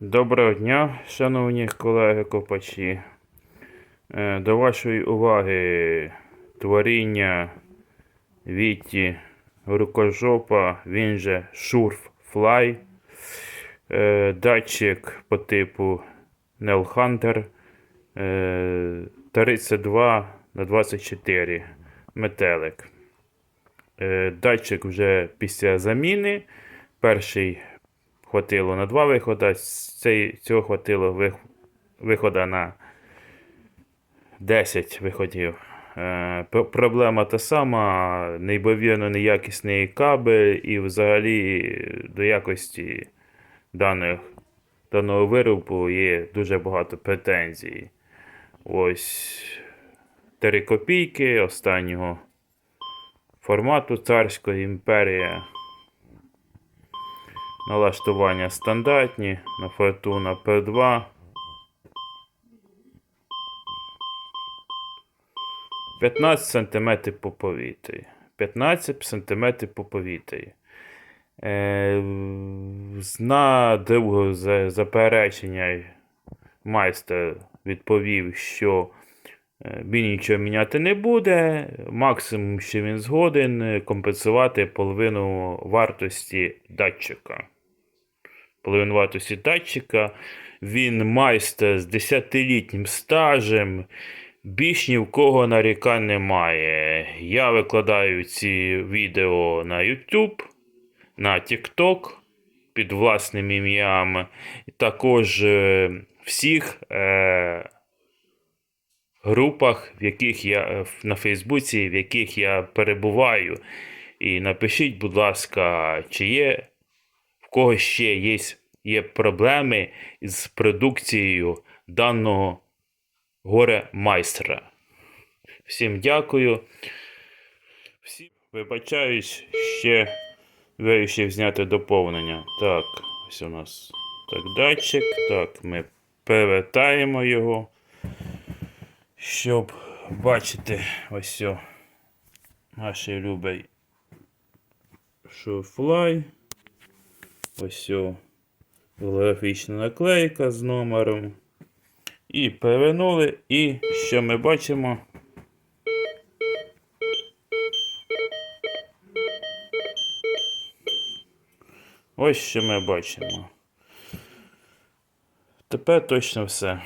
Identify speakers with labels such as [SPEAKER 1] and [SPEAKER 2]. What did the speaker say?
[SPEAKER 1] Доброго дня, шановні колеги копачі. Е, До вашої уваги творіння Віті рукожопа, він же Шурф-Флай. Е, Датчик по типу е, 32 на 24 метелик. Е, Датчик вже після заміни. Перший хватило на два виходи, цього хватило вих, вихода на 10 виходів. Е, проблема та сама, неймовірно неякісний кабель і взагалі до якості даних, даного виробу є дуже багато претензій. Ось 3 копійки останнього формату Царської імперії. Налаштування стандартні на Fortuna P2. 15 см по повітрі. 15 см по повітрі. Е, на друге заперечення майстер відповів, що е, він нічого міняти не буде. Максимум, що він згоден, е, компенсувати половину вартості датчика. Половину датчика. Він майстер з 10-літнім стажем. Більш ні в кого нарікань немає. Я викладаю ці відео на YouTube, на TikTok під власним ім'ям. Також е, всіх е, групах, в яких я е, на Фейсбуці, в яких я перебуваю. І напишіть, будь ласка, чи є кого ще є, є проблеми з продукцією даного горе майстра. Всім дякую. Всім вибачаюсь, ще вирішив зняти доповнення. Так, ось у нас так датчик. Так, ми перевертаємо його, щоб бачити ось о, наш любий шоуфлай. Ось голографічна наклейка з номером. І перевернули, і що ми бачимо? Ось що ми бачимо. Тепер точно все.